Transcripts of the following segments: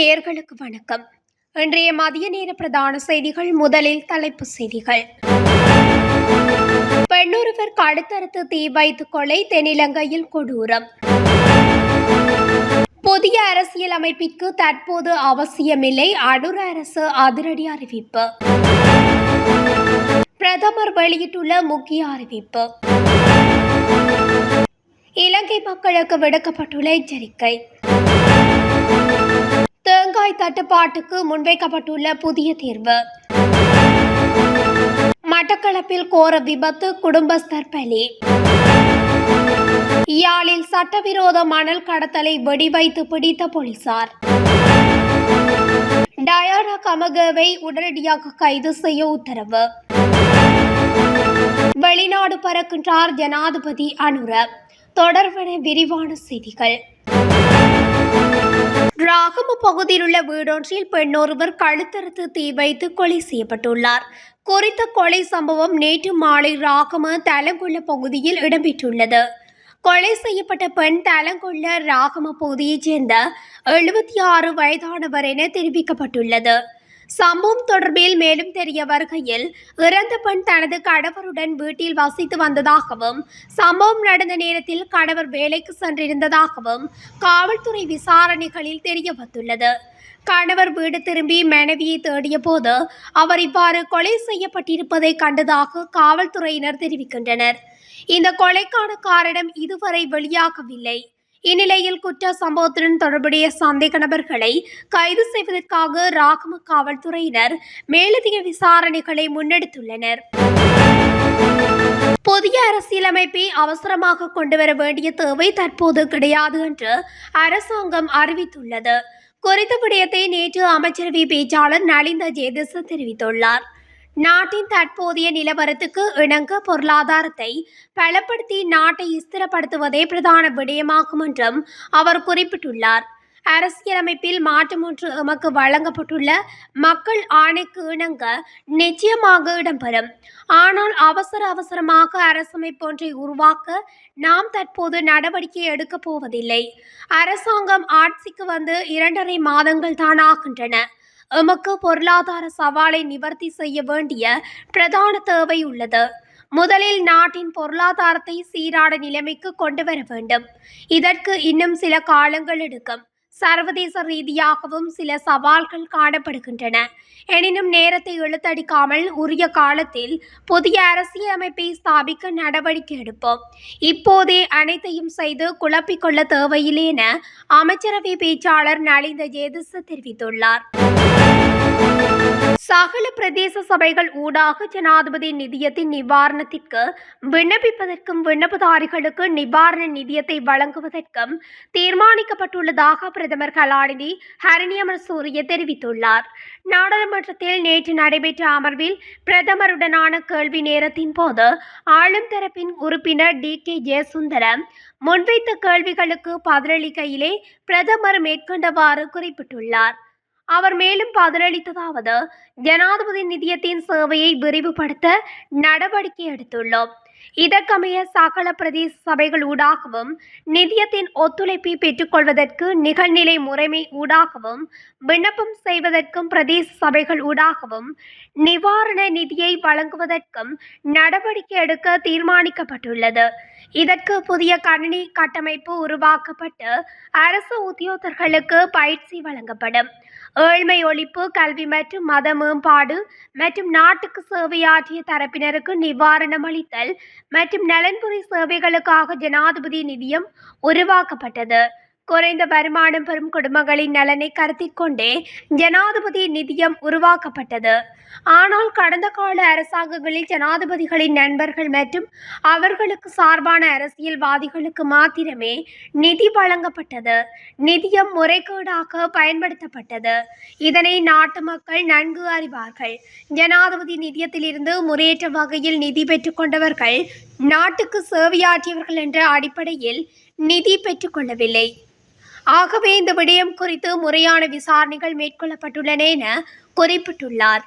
நேர்களுக்கு வணக்கம். இன்றைய மதிய நேர பிரதான செய்திகள் முதலில் தலைப்புச் செய்திகள். பெண்ணொருவர் கடுத்தறுத்து தீ வைத்து கொலை தென்னிலங்கையில் கொடூரம். புதிய அரசியல் அமைப்பிற்கு தற்போது அவசியமில்லை அடூர் அரசு அதிரடி அறிவிப்பு. பிரதமர் வெளியிட்டுள்ள முக்கிய அறிவிப்பு. இலங்கை மக்களுக்கு விடுக்கப்பட்டுள்ள எச்சரிக்கை. தேங்காய் தட்டுப்பாட்டுக்கு முன்வைக்கப்பட்டுள்ள புதிய தீர்வு. மட்டக்களப்பில் கோர விபத்து குடும்பஸ்தர் பலி. யாழில் சட்டவிரோத மணல் கடத்தலை வெடிவைத்து பிடித்த போலீசார். டயானா கமகவை உடனடியாக கைது செய்ய உத்தரவு. வெளிநாடு பறக்கின்றார் ஜனாதிபதி அனுர. தொடர்பென விரிவான செய்திகள். ராகம பகுதியில் உள்ள வீடொன்றில் பெண்ணொருவர் கழுத்தறுத்து தீ வைத்து கொலை செய்யப்பட்டுள்ளார். குறித்த கொலை சம்பவம் நேற்று மாலை ராகம தலங்குள்ள பகுதியில் இடம்பெற்றுள்ளது. கொலை செய்யப்பட்ட பெண் தலங்குள்ள ராகம பகுதியைச் சேர்ந்த எழுபத்தி ஆறு வயதானவர் என தெரிவிக்கப்பட்டுள்ளது. சம்பவம் தொடர்பில் மேலும் தெரிய வருகையில் இறந்த பெண் தனது கணவருடன் வீட்டில் வசித்து வந்ததாகவும் சம்பவம் நடந்த நேரத்தில் கணவர் வேலைக்கு சென்றிருந்ததாகவும் காவல்துறை விசாரணைகளில் தெரிய வந்துள்ளது. கணவர் வீடு திரும்பி மனைவியை தேடிய போது அவர் இவ்வாறு கொலை செய்யப்பட்டிருப்பதை கண்டதாக காவல்துறையினர் தெரிவிக்கின்றனர். இந்த கொலைக்கான காரணம் இதுவரை வெளியாகவில்லை. இந்நிலையில் குற்ற சம்பவத்துடன் தொடர்புடைய சந்தேக நபர்களை கைது செய்வதற்காக ராகம காவல்துறையினர் மேலதிக விசாரணைகளை முன்னெடுத்துள்ளனர். புதிய அரசியலமைப்பை அவசரமாக கொண்டுவர வேண்டிய தேவை தற்போது கிடையாது என்று அரசாங்கம் அறிவித்துள்ளது. குறித்த விடயத்தை நேற்று அமைச்சரவை பேச்சாளர் நலிந்த ஜேதிச தெரிவித்துள்ளார். நாட்டின் தற்போதைய நிலவரத்துக்கு இணங்க பொருளாதாரத்தை பலப்படுத்தி நாட்டை ஸ்திரப்படுத்துவதே பிரதான விடயமாகும் என்றும் அவர் குறிப்பிட்டுள்ளார். அரசியலமைப்பில் மாற்றம் ஒன்று எமக்கு வழங்கப்பட்டுள்ள மக்கள் ஆணைக்கு இணங்க நிச்சயமாக இடம்பெறும். ஆனால் அவசர அவசரமாக அரசமைப்பு ஒன்றை உருவாக்க நாம் தற்போது நடவடிக்கை எடுக்கப் போவதில்லை. அரசாங்கம் ஆட்சிக்கு வந்து இரண்டரை மாதங்கள் தான் ஆகின்றன. எமக்கு பொருளாதார சவாலை நிவர்த்தி செய்ய வேண்டிய பிரதான தேவை உள்ளது. முதலில் நாட்டின் பொருளாதாரத்தை சீரான நிலைமைக்கு கொண்டு வர வேண்டும். இதற்கு இன்னும் சில காலங்கள் எடுக்கும். சர்வதேச ரீதியாகவும் சில சவால்கள் காணப்படுகின்றன. எனினும் நேரத்தை இழுத்தடிக்காமல் உரிய காலத்தில் புதிய அரசியலமைப்பை ஸ்தாபிக்க நடவடிக்கை எடுப்போம். இப்போதே அனைத்தையும் செய்து குழப்பிக்கொள்ள தேவையில்லை என அமைச்சரவை பேச்சாளர் நலிந்த ஜேதிச தெரிவித்துள்ளார். சகல பிரதேச சபைகள் ஊடாக ஜனாதிபதி நிதியத்தின் நிவாரணத்திற்கு விண்ணப்பிப்பதற்கும் விண்ணப்பதாரிகளுக்கு நிவாரண நிதியத்தை வழங்குவதற்கும் தீர்மானிக்கப்பட்டுள்ளதாக பிரதமர் கலாநிதி ஹரணியமர் சூரிய தெரிவித்துள்ளார். நாடாளுமன்றத்தில் நேற்று நடைபெற்ற அமர்வில் பிரதமருடனான கேள்வி நேரத்தின் போது ஆளும் தரப்பின் உறுப்பினர் டி. கே. ஜெயசுந்தரம் முன்வைத்த கேள்விகளுக்கு பதிலளிக்கையிலே பிரதமர் மேற்கொண்டவாறு குறிப்பிட்டுள்ளார். அவர் மேலும் பதிலளித்ததாவது ஜனாதிபதி நிதியத்தின் சேவையை விரிவுபடுத்த நடவடிக்கை எடுத்துள்ளோம். இதற்கமைய சகல பிரதேச சபைகள் ஊடாகவும் நிதியத்தின் ஒத்துழைப்பை பெற்றுக்கொள்வதற்கு நிகழ்நிலை முறைமை ஊடாகவும் விண்ணப்பம் செய்வதற்கும் பிரதேச சபைகள் ஊடாகவும் நிவாரண நிதியை வழங்குவதற்கும் நடவடிக்கை எடுக்க தீர்மானிக்கப்பட்டுள்ளது. இதற்கு புதிய கணினி கட்டமைப்பு உருவாக்கப்பட்டு அரசு உத்தியோகர்களுக்கு பயிற்சி வழங்கப்படும். ஏழ்மை ஒழிப்பு கல்வி மற்றும் மத மேம்பாடு மற்றும் நாட்டுக்கு சேவையாற்றிய தரப்பினருக்கு நிவாரணம் அளித்தல் மற்றும் நலன்புரி சேவைகளுக்காக ஜனாதிபதி நிதியம் உருவாக்கப்பட்டது. குறைந்த வருமானம் பெறும் குடும்பங்களின் நலனை கருத்தில் கொண்டே ஜனாதிபதி நிதியம் உருவாக்கப்பட்டது. ஆனால் கடந்த கால அரசாங்கங்களில் ஜனாதிபதிகளின் நண்பர்கள் மற்றும் அவர்களுக்கு சார்பான அரசியல்வாதிகளுக்கு மாத்திரமே நிதி வழங்கப்பட்டது. நிதியம் முறைகேடாக பயன்படுத்தப்பட்டது. இதனை நாட்டு மக்கள் நன்கு அறிவார்கள். ஜனாதிபதி நிதியத்திலிருந்து முறையற்ற வகையில் நிதி பெற்றுக்கொண்டவர்கள் நாட்டுக்கு சேவையாற்றியவர்கள் என்ற அடிப்படையில் நிதி பெற்றுக்கொள்ளவில்லை ஆகவே இந்த விடயம் குறித்து முறையான விசாரணைகள் மேற்கொள்ளப்பட்டுள்ளன என குறிப்பிட்டுள்ளார்.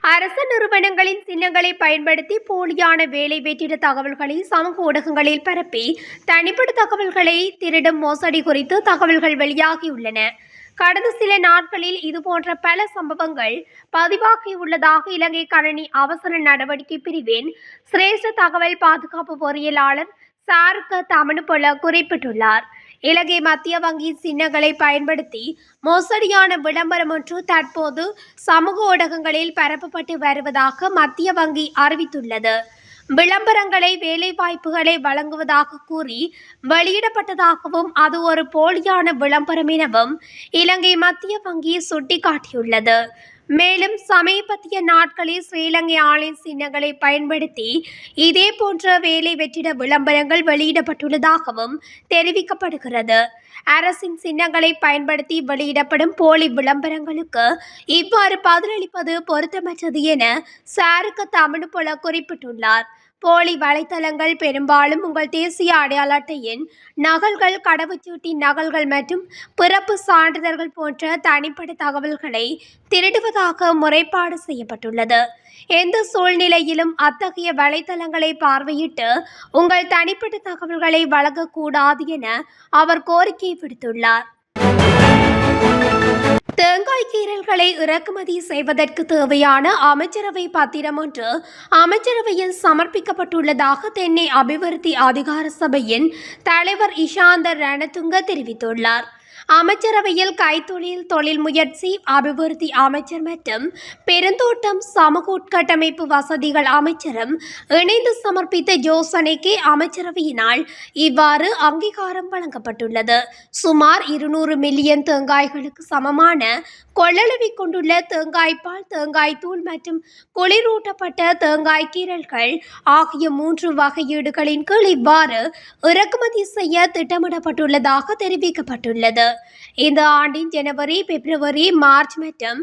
அரசு நிறுவனங்களின் சின்னங்களை பயன்படுத்தி போலியான வேலை வெற்றிட தகவல்களை சமூக ஊடகங்களில் பரப்பி தனிப்பட்ட தகவல்களை திருடும் மோசடி குறித்து தகவல்கள் வெளியாகியுள்ளன. கடந்த சில நாட்களில் இதுபோன்ற பல சம்பவங்கள் பதிவாகியுள்ளதாக இலங்கை கணனி அவசர நடவடிக்கை பிரிவின் சிரேஷ்ட தகவல் பாதுகாப்பு பொறியியலாளர் சாருக்க தமனுபொல குறிப்பிட்டுள்ளார். இலங்கை மத்திய வங்கி சின்னங்களை பயன்படுத்தி மோசடியான விளம்பரம் ஒன்று தற்போது சமூக ஊடகங்களில் பரப்பப்பட்டு வருவதாக மத்திய வங்கி அறிவித்துள்ளது. விளம்பரங்களை வேலைவாய்ப்புகளை வழங்குவதாக கூறி வெளியிடப்பட்டதாகவும் அது ஒரு போலியான விளம்பரம் எனவும் இலங்கை மத்திய வங்கி சுட்டிக்காட்டியுள்ளது. மேலும் சமீபத்திய நாட்களில் ஸ்ரீலங்கை ஆளின் சின்னங்களை பயன்படுத்தி இதே போன்ற வேலை வெற்றிட விளம்பரங்கள் வெளியிடப்பட்டுள்ளதாகவும் தெரிவிக்கப்படுகிறது. அரசின் சின்னங்களை பயன்படுத்தி வெளியிடப்படும் போலி விளம்பரங்களுக்கு இவ்வாறு பதிலளிப்பது பொருத்தமற்றது என சாருக்க தமிழ்பொல குறிப்பிட்டுள்ளார். போலி வலைத்தளங்கள் பெரும்பாலும் உங்கள் தேசிய அடையாள அட்டையின் நகல்கள் கடவுச்சீட்டின் நகல்கள் மற்றும் பிறப்பு சான்றிதழ்கள் போன்ற தனிப்பட்ட தகவல்களை திருடுவதாக முறைப்பாடு செய்யப்பட்டுள்ளது. எந்த சூழ்நிலையிலும் அத்தகைய வலைத்தளங்களை பார்வையிட்டு உங்கள் தனிப்பட்ட தகவல்களை வழங்கக்கூடாது என அவர் கோரிக்கை விடுத்துள்ளார். தேங்காய் கீரல்களை இறக்குமதி செய்வதற்கு தேவையான அமைச்சரவை பத்திரம் ஒன்று அமைச்சரவையில் சமர்ப்பிக்கப்பட்டுள்ளதாக தென்னை அபிவிருத்தி அதிகார சபையின் தலைவர் இஷாந்த ரணதுங்க தெரிவித்துள்ளார். அமைச்சரவையில் கைத்தொழில் தொழில் முயற்சி அபிவிருத்தி அமைச்சர் மற்றும் பெருந்தோட்டம் சமூக உட்கட்டமைப்பு வசதிகள் அமைச்சரும் இணைந்து சமர்ப்பித்த யோசனைக்கு அமைச்சரவையினால் இவ்வாறு அங்கீகாரம் வழங்கப்பட்டுள்ளது. சுமார் இருநூறு மில்லியன் தேங்காய்களுக்கு சமமான கொள்ளளவை கொண்டுள்ள தேங்காய்பால் தேங்காய் தூள் மற்றும் குளிரூட்டப்பட்ட தேங்காய் கீரல்கள் ஆகிய மூன்று வகையீடுகளின் கீழ் இவ்வாறு இறக்குமதி செய்ய திட்டமிடப்பட்டுள்ளதாக தெரிவிக்கப்பட்டுள்ளது. இந்த ஆண்டின் ஜனவரி பிப்ரவரி மார்ச் மற்றும்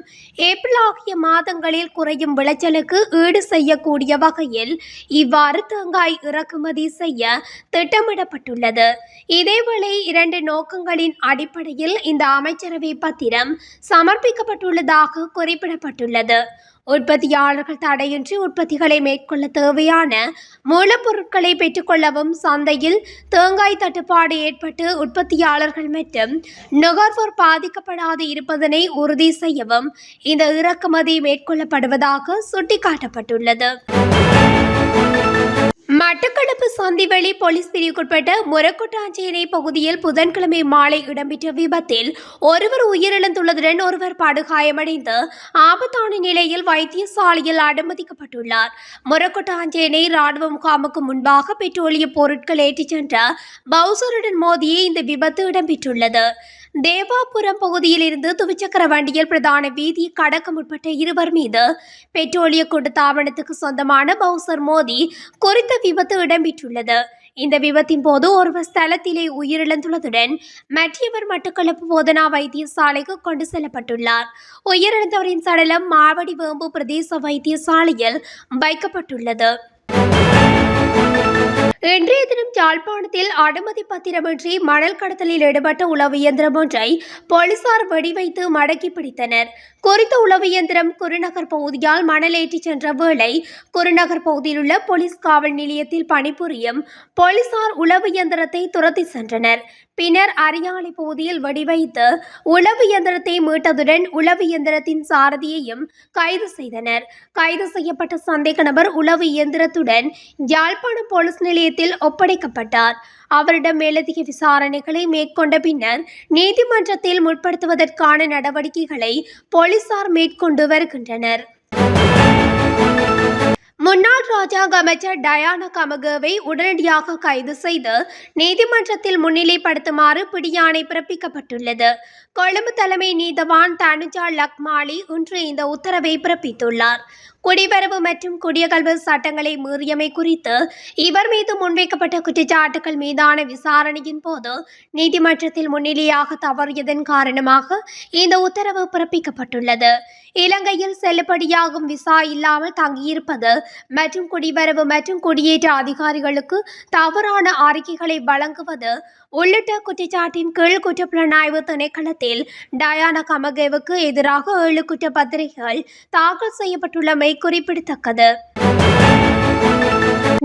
ஏப்ரல் ஆகிய மாதங்களில் குறையும் விளைச்சலுக்கு ஈடு செய்யக்கூடிய வகையில் இவ்வாறு தேங்காய் இறக்குமதி செய்ய திட்டமிடப்பட்டுள்ளது. இதேவேளை இரண்டு நோக்கங்களின் அடிப்படையில் இந்த அமைச்சரவை பத்திரம் சமர்ப்பிக்கப்பட்டுள்ளதாக குறிப்பிடப்பட்டுள்ளது. உற்பத்தியாளர்கள் தடையின்றி உற்பத்திகளை மேற்கொள்ள தேவையான மூலப்பொருட்களை பெற்றுக்கொள்ளவும் சந்தையில் தேங்காய் தட்டுப்பாடு ஏற்பட்டு உற்பத்தியாளர்கள் மற்றும் நுகர்வோர் பாதிக்கப்படாது இருப்பதனை உறுதி செய்யவும் இந்த இறக்குமதி மேற்கொள்ளப்படுவதாக சுட்டிக்காட்டப்பட்டுள்ளது. மட்டக்களப்பு சந்திவெளி போலீஸ் பிரிவுக்குட்பட்ட முரக்கொட்டாஞ்சேனை பகுதியில் புதன்கிழமை மாலை இடம்பெற்ற விபத்தில் ஒருவர் உயிரிழந்துள்ளதுடன் ஒருவர் படுகாயமடைந்து ஆபத்தான நிலையில் வைத்தியசாலையில் அனுமதிக்கப்பட்டுள்ளார். முரக்கொட்டாஞ்சேனை ராணுவ முகாமுக்கு முன்பாக பெட்ரோலிய பொருட்கள் ஏற்றிச் சென்ற பவுசருடன் மோதியே இந்த விபத்து இடம்பெற்றுள்ளது. தேவாபுரம் பகுதியில் இருந்து துவிச்சக்கர வண்டியில் பிரதான வீதி கடக்க முற்பட்ட இருவர் மீது பெட்ரோலிய கூட்டு தாவணத்துக்கு சொந்தமான பவுசர் மோதி குறித்த விபத்து இடம்பெற்றுள்ளது. இந்த விபத்தின் போது ஒருவர் ஸ்தலத்திலே உயிரிழந்துள்ளதுடன் மற்றவர் மட்டக்களப்பு போதனா வைத்தியசாலைக்கு கொண்டு செல்லப்பட்டுள்ளார். உயிரிழந்தவரின் சடலம் மாவடி வேம்பு பிரதேச வைத்தியசாலையில் வைக்கப்பட்டுள்ளது. இன்றைய தினம் யாழ்ப்பாணத்தில் அனுமதி பத்திரமின்றி மணல் கடத்தலில் ஈடுபட்ட உளவு இயந்திரம் ஒன்றை போலீசார் வெடிவைத்து மடக்கி பிடித்தனர். குறித்த உளவு இயந்திரம் குருநகர் பகுதியால் மணல் ஏற்றிச் சென்ற வேளை குருநகர் பகுதியில் உள்ள போலீஸ் காவல் நிலையத்தில் பணிபுரியும் போலீசார் உளவு இயந்திரத்தை துரத்தி சென்றனர். பின்னர் அரியாலை பகுதியில் வெடிவைத்து உளவு இயந்திரத்தை மீட்டதுடன் உளவு இயந்திரத்தின் சாரதியையும் கைது செய்தனர். கைது செய்யப்பட்ட சந்தேக நபர் உளவு இயந்திரத்துடன் யாழ்ப்பாணம் போலீஸ் நிலையத்தில் ஒப்படைக்கப்பட்டார். அவரிடம் மேலதிக விசாரணைகளை மேற்கொண்ட பின்னர் நீதிமன்றத்தில் முற்படுத்துவதற்கான நடவடிக்கைகளை போலீசார் மேற்கொண்டு வருகின்றனர். முன்னாள் ராஜாங்க அமைச்சர் டயானா கமகவை உடனடியாக கைது செய்து நீதிமன்றத்தில் முன்னிலைப்படுத்துமாறு பிடியாணை பிறப்பிக்கப்பட்டுள்ளது. கொழும்பு தலைமை நீதவான் தனுஜா லக்மாலி இன்று இந்த உத்தரவை பிறப்பித்துள்ளார். குடிவரவு மற்றும் குடியகல்வு சட்டங்களை மீறியமை குறித்து இவர் மீது முன்வைக்கப்பட்ட குற்றச்சாட்டுகள் மீதான விசாரணையின் போது நீதிமன்றத்தில் முன்னிலையாக தவறியதன் காரணமாக இந்த உத்தரவு பிறப்பிக்கப்பட்டுள்ளது. இலங்கையில் செல்லுபடியாகும் விசா இல்லாமல் தங்கியிருப்பது மற்றும் குடிவரவு மற்றும் குடியேற்ற அதிகாரிகளுக்கு தவறான அறிக்கைகளை வழங்குவது உள்ளிட்ட குற்றச்சாட்டின் கீழ் குற்றப்புலனாய்வு திணைக்களத்தில் டயானா கமகேவுக்கு எதிராக ஏழு குற்றப்பத்திரிகைகள் தாக்கல் செய்யப்பட்டுள்ளமை குறிப்பிடத்தக்கது.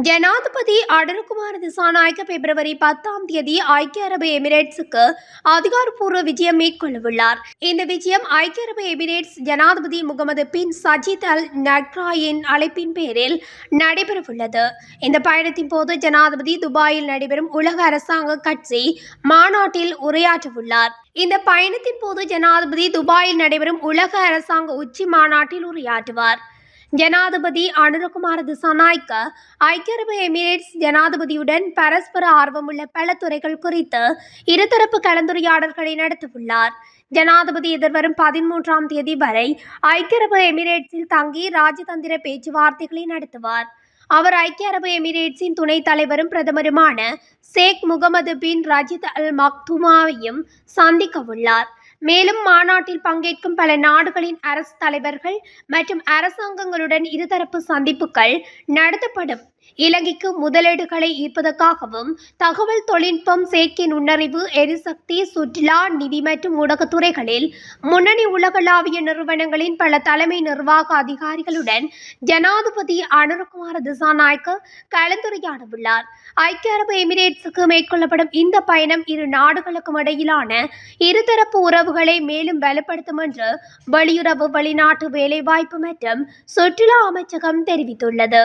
ஜனாதிபதி அடல்குமார் திசாநாயக்க பிப்ரவரி பத்தாம் தேதி ஐக்கிய அரபு எமிரேட்ஸுக்கு அதிகாரப்பூர்வ விஜயம் மேற்கொள்ளவுள்ளார். இந்த விஜயம் ஐக்கிய அரபு எமிரேட்ஸ் ஜனாதிபதி முகமது பின் சஜித் அல் நக்ராயின் அழைப்பின் பேரில் நடைபெறவுள்ளது. இந்த பயணத்தின் போது ஜனாதிபதி துபாயில் நடைபெறும் உலக அரசாங்க கட்சி மாநாட்டில் உரையாற்றவுள்ளார். இந்த பயணத்தின் போது ஜனாதிபதி துபாயில் நடைபெறும் உலக அரசாங்க உச்சி மாநாட்டில் உரையாற்றுவார். ஜனாதிபதி அனுரகுமார திசாநாய்க்க ஐக்கிய அரபு எமிரேட்ஸ் ஜனாதிபதியுடன் பரஸ்பர ஆர்வமுள்ள பல துறைகள் குறித்து இருதரப்பு கலந்துரையாடல்களை நடத்தவுள்ளார். ஜனாதிபதி எதிர்வரும் பதிமூன்றாம் தேதி வரை ஐக்கிய அரபு எமிரேட்ஸில் தங்கி ராஜதந்திர பேச்சுவார்த்தைகளை நடத்துவார். அவர் ஐக்கிய அரபு எமிரேட்ஸின் துணைத் தலைவரும் பிரதமருமான ஷேக் முகமது பின் ரஜித் அல் மக்துமாவையும் சந்திக்கவுள்ளார். மேலும் மாநாட்டில் பங்கேற்கும் பல நாடுகளின் அரசு தலைவர்கள் மற்றும் அரசாங்கங்களுடன் இருதரப்பு சந்திப்புகள் நடத்தப்படும். இலங்கைக்கு முதலீடுகளை ஈர்ப்பதற்காகவும் தகவல் தொழில்நுட்பம் செயற்கை நுண்ணறிவு எரிசக்தி சுற்றுலா நிதி மற்றும் ஊடகத்துறைகளில் முன்னணி உலகளாவிய நிறுவனங்களின் பல தலைமை நிர்வாக அதிகாரிகளுடன் ஜனாதிபதி அனுரகுமார திசாநாயக்க கலந்துரையாடவுள்ளார். ஐக்கிய அரபு எமிரேட்ஸுக்கு மேற்கொள்ளப்படும் இந்த பயணம் இரு நாடுகளுக்கும் இடையிலான இருதரப்பு உறவுகளை மேலும் வலுப்படுத்தும் என்று வெளியுறவு வெளிநாட்டு வேலைவாய்ப்பு மற்றும் சுற்றுலா அமைச்சகம் தெரிவித்துள்ளது.